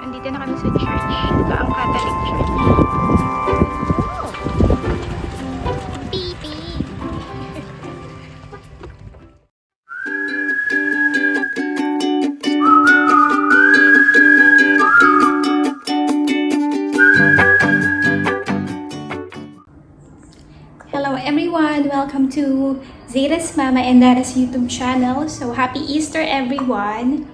Andito na kami sa church. Ito ang Catholic Church. Hello everyone! Welcome to Zeta's Mama and Dada's YouTube channel. So happy Easter everyone!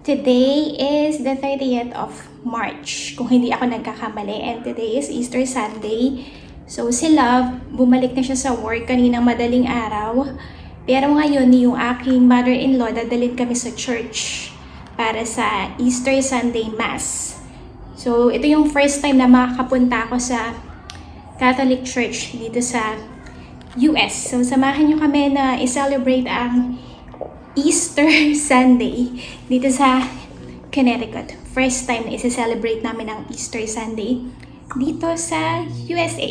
Today is the 30th of March, kung hindi ako nagkakamali. And today is Easter Sunday. So si Love, bumalik na siya sa work kaninang madaling araw. Pero ngayon, yung aking mother-in-law, dadalhin kami sa church para sa Easter Sunday Mass. So ito yung first time na makakapunta ako sa Catholic Church dito sa US. So, samahan nyo kami na i-celebrate ang Easter Sunday dito sa Connecticut. First time na i-celebrate namin ang Easter Sunday dito sa USA.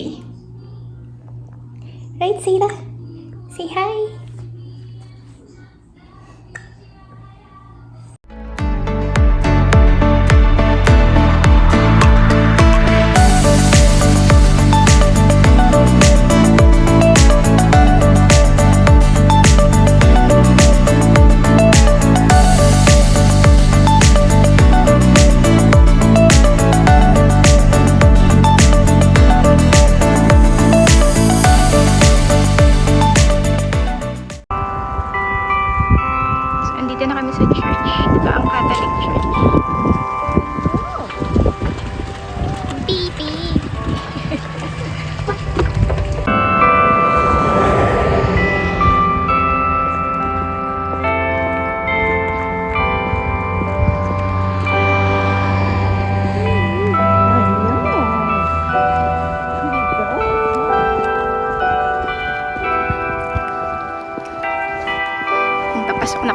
Right, Sila? Say hi!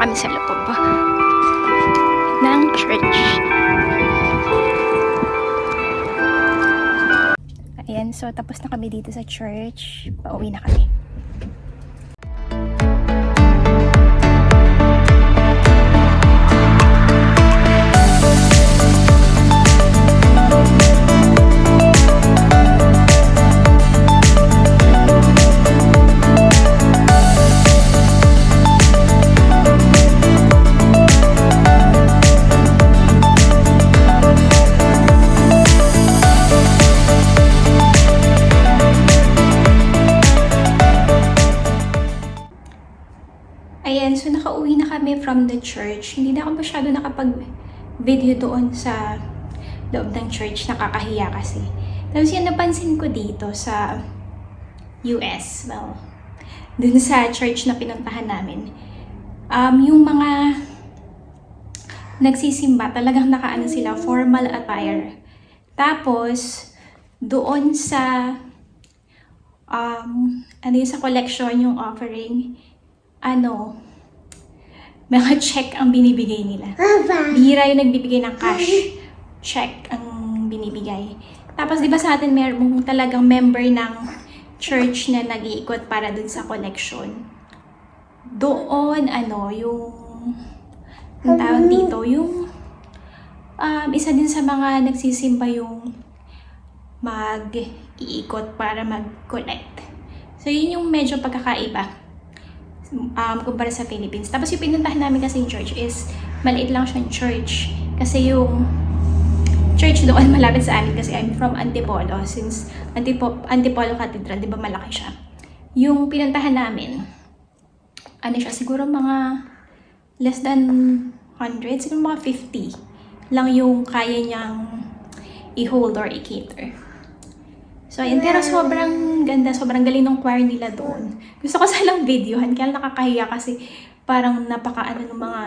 Na kami sa loob ng church. Ayan, so tapos na kami dito sa church. Pauwi na kami. From the church. Hindi na ako masyado nakapag-video doon sa loob ng church. Nakakahiya kasi. Tapos yung napansin ko dito sa US, well, dun sa church na pinuntahan namin, um, yung mga nagsisimba, talagang nakaano sila, formal attire. Tapos, doon sa um, ano yun, sa collection, yung offering, ano, mga check ang binibigay nila. Bihira yung nagbibigay ng cash. Check ang binibigay. Tapos, di ba sa atin meron talagang member ng church na nag-iikot para dun sa collection. Doon, ano, yung, ang tawag dito, yung, um, isa din sa mga nagsisimba yung mag-iikot para mag-collect. So, yun yung medyo pagkakaiba um, kumpara sa Philippines. Tapos yung pinuntahan namin kasi yung church is maliit lang siyang church. Kasi yung church doon malapit sa amin kasi I'm from Antipolo. Since Antipo, Antipolo Cathedral, di ba malaki siya. Yung pinuntahan namin, ano siya, siguro mga less than 100, siguro mga 50 lang yung kaya niyang i-hold or i-cater. So, ayun. Pero sobrang ganda, sobrang galing ng choir nila doon. Gusto ko salang videohan, kaya nakakahiya kasi parang napaka ano ng mga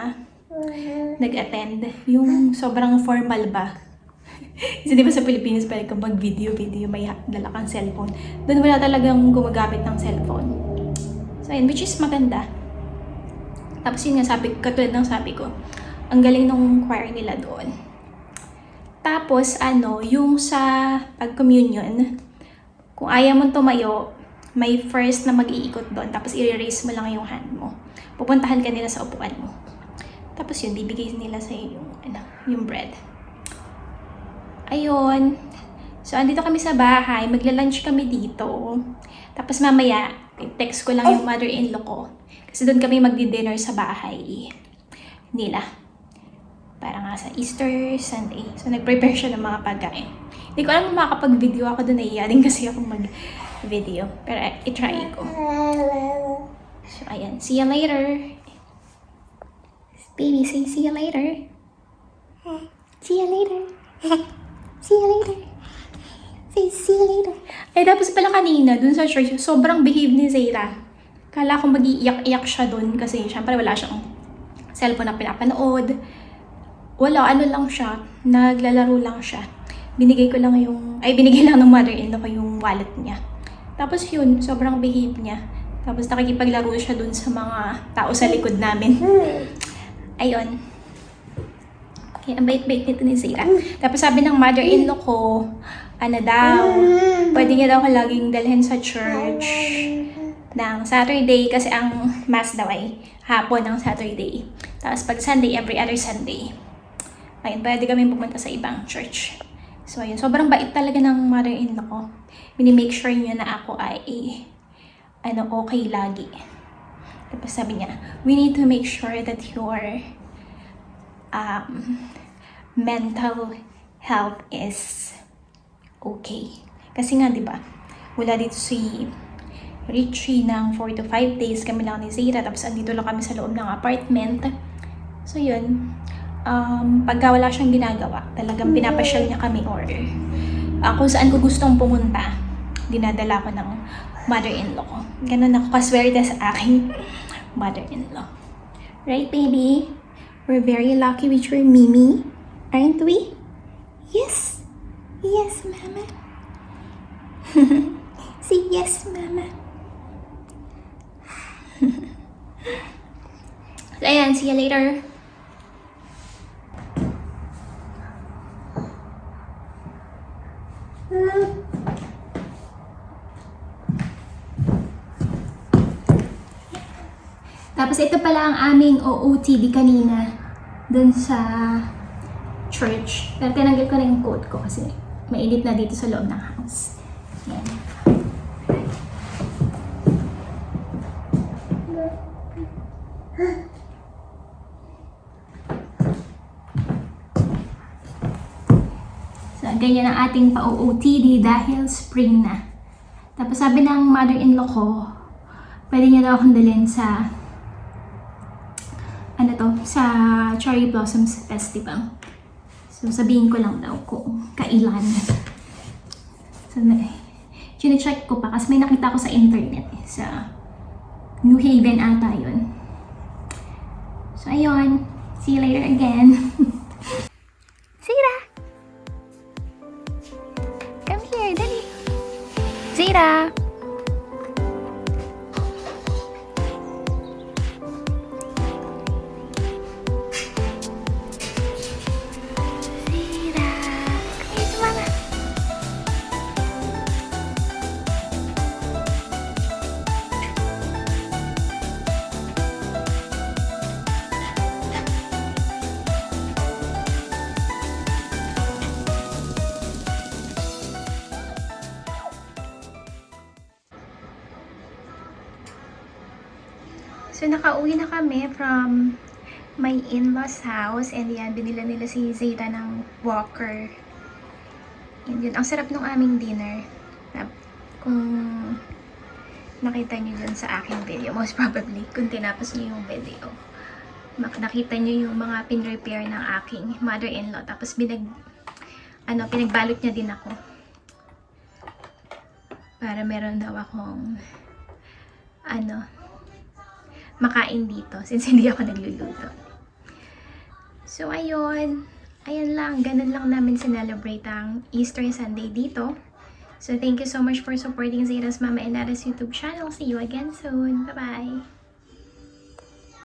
nag-attend. Yung sobrang formal ba? kasi di ba sa Pilipinas pwede ka mag-video, video, may dala kang cellphone. Doon wala talagang gumagamit ng cellphone. So, ayun, which is maganda. Tapos yun nga, sabi, katulad ng sabi ko, ang galing ng choir nila doon. Tapos, ano, yung sa pag-communion, kung ayaw mong tumayo, may first na mag-iikot doon. Tapos, i-raise mo lang yung hand mo. Pupuntahan ka nila sa upuan mo. Tapos yun, bibigay nila sa yung, ano, yung bread. ayun. So, andito kami sa bahay. Magla-lunch kami dito. Tapos mamaya, text ko lang yung mother-in-law ko. Kasi doon kami magdi-dinner sa bahay nila. Para nga sa Easter Sunday. So, nag-prepare siya ng mga pagkain. Hindi ko alam kung makakapag-video ako doon. Naiya din kasi ako mag-video. Pero eh, itry ko. So, ayan. See you later. Baby, say see you later. See you later. See you later. Say see you later. Eh, tapos pala kanina, dun sa church, sobrang behave ni Zayra. Kala ko mag-iiyak-iyak siya dun kasi syempre wala siyang cellphone na pinapanood. Wala, ano lang siya. Naglalaro lang siya. Binigay ko lang yung, ay binigay lang ng mother-in-law ko yung wallet niya. Tapos yun, sobrang behave niya. Tapos nakikipaglaro siya dun sa mga tao sa likod namin. Ayun. Okay, ang bait-bait nito ni Zira. Tapos sabi ng mother-in-law ko, ano daw, pwede niya daw ako laging dalhin sa church ng Saturday kasi ang mass daw ay hapon ng Saturday. Tapos pag Sunday, every other Sunday. Ayun, pwede kami pumunta sa ibang church. So ayun, sobrang bait talaga ng mother-in-law ko. Minimake sure niya na ako ay ano, okay lagi. Tapos sabi niya, we need to make sure that your um, mental health is okay. Kasi nga, di ba, wala dito si Richie ng 4 to 5 days kami lang ni Zira, tapos andito lang kami sa loob ng apartment. So, yun. Um, pagka wala siyang ginagawa, talagang pinapasyal niya kami or uh, kung saan ko gustong pumunta, dinadala ko ng mother-in-law ko. Ganun ako kaswerte sa aking mother-in-law. Right, baby? We're very lucky with your Mimi, aren't we? Yes. Yes, Mama. Say yes, Mama. so, ayan, see you later. Tapos ito pala ang aming OOTD kanina dun sa church. Pero tinanggal ko na yung coat ko kasi mainit na dito sa loob ng house. Yan. So, ganyan ang ating pa-OOTD dahil spring na. Tapos sabi ng mother-in-law ko, pwede niya daw akong dalhin sa ano to, sa Cherry Blossoms Festival. So, sabihin ko lang daw kung kailan. So, na, check ko pa kasi may nakita ko sa internet eh, sa New Haven ata yun. So, ayun. See you later again. So, nakauwi na kami from my in-laws house. And yan, binila nila si Zeta ng walker. And yun, ang sarap ng aming dinner. Kung nakita nyo dyan sa aking video, most probably, kung tinapos nyo yung video, nakita nyo yung mga pin-repair ng aking mother-in-law. Tapos binag, ano, pinagbalot niya din ako. Para meron daw akong, ano, makain dito since hindi ako nagluluto. So, ayun. Ayun lang. Ganun lang namin sinelebrate ang Easter Sunday dito. So, thank you so much for supporting Zeta's Mama and Nada's YouTube channel. See you again soon. Bye-bye!